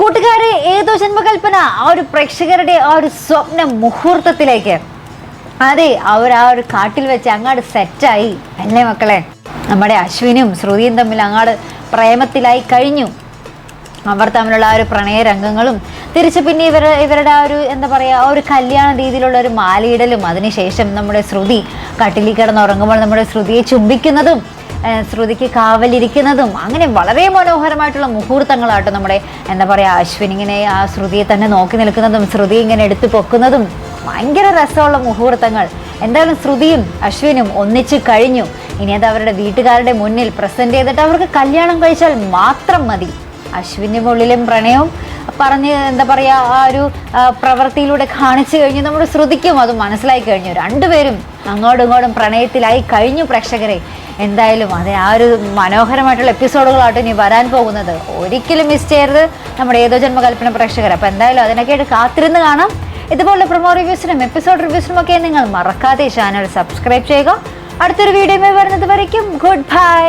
കൂട്ടുകാരെ ഏതോ ജന്മകൽപ്പന ആ ഒരു പ്രേക്ഷകരുടെ ആ ഒരു സ്വപ്ന മുഹൂർത്തത്തിലേക്ക്. അതെ അവർ ആ ഒരു കാട്ടിൽ വെച്ച് അങ്ങാട് സെറ്റായി അല്ലേ മക്കളെ? നമ്മുടെ അശ്വിനും ശ്രുതിയും തമ്മിൽ അങ്ങാട് പ്രേമത്തിലായി കഴിഞ്ഞു. അവർ തമ്മിലുള്ള ആ ഒരു പ്രണയ രംഗങ്ങളും തിരിച്ച് പിന്നെ ഇവർ ഇവരുടെ ആ ഒരു എന്താ പറയുക ആ ഒരു കല്യാണ രീതിയിലുള്ള ഒരു മാലയിടലും അതിനുശേഷം നമ്മുടെ ശ്രുതി കട്ടിലിൽ കിടന്നുറങ്ങുമ്പോൾ നമ്മുടെ ശ്രുതിയെ ചുംബിക്കുന്നതും ശ്രുതിക്ക് കാവലിരിക്കുന്നതും അങ്ങനെ വളരെ മനോഹരമായിട്ടുള്ള മുഹൂർത്തങ്ങളാട്ടോ നമ്മുടെ എന്താ പറയുക അശ്വിൻ ഇങ്ങനെ ആ ശ്രുതിയെ തന്നെ നോക്കി നിൽക്കുന്നതും ശ്രുതി ഇങ്ങനെ എടുത്തു പൊക്കുന്നതും ഭയങ്കര രസമുള്ള മുഹൂർത്തങ്ങൾ. എന്തായാലും ശ്രുതിയും അശ്വിനും ഒന്നിച്ച് കഴിഞ്ഞു. ഇനി അത് അവരുടെ വീട്ടുകാരുടെ മുന്നിൽ പ്രസന്റ് ചെയ്തിട്ട് അവർക്ക് കല്യാണം കഴിച്ചാൽ മാത്രം മതി. അശ്വിന്റെ മുള്ളിലും പ്രണയവും പറഞ്ഞ് എന്താ പറയുക ആ ഒരു പ്രവൃത്തിയിലൂടെ കാണിച്ചു കഴിഞ്ഞു നമ്മൾ ശ്രുതിക്കും അത് മനസ്സിലായി കഴിഞ്ഞു. രണ്ടുപേരും അങ്ങോട്ടും ഇങ്ങോട്ടും പ്രണയത്തിലായി കഴിഞ്ഞു പ്രേക്ഷകരെ. എന്തായാലും അതെ ആ ഒരു മനോഹരമായിട്ടുള്ള എപ്പിസോഡുകളായിട്ട് ഇനി വരാൻ പോകുന്നത്. ഒരിക്കലും മിസ് ചെയ്യരുത് നമ്മുടെ ഏതോ ജന്മകൽപ്പന പ്രേക്ഷകർ. അപ്പോൾ എന്തായാലും അതിനൊക്കെയായിട്ട് കാത്തിരുന്ന് കാണാം. ഇതുപോലെ പ്രൊമോ റിവ്യൂസിനും എപ്പിസോഡ് റിവ്യൂസിനും ഒക്കെ നിങ്ങൾ മറക്കാതെ ചാനൽ സബ്സ്ക്രൈബ് ചെയ്യുക. അടുത്തൊരു വീഡിയോയുമായി വരുന്നത് വരയ്ക്കും. Good bye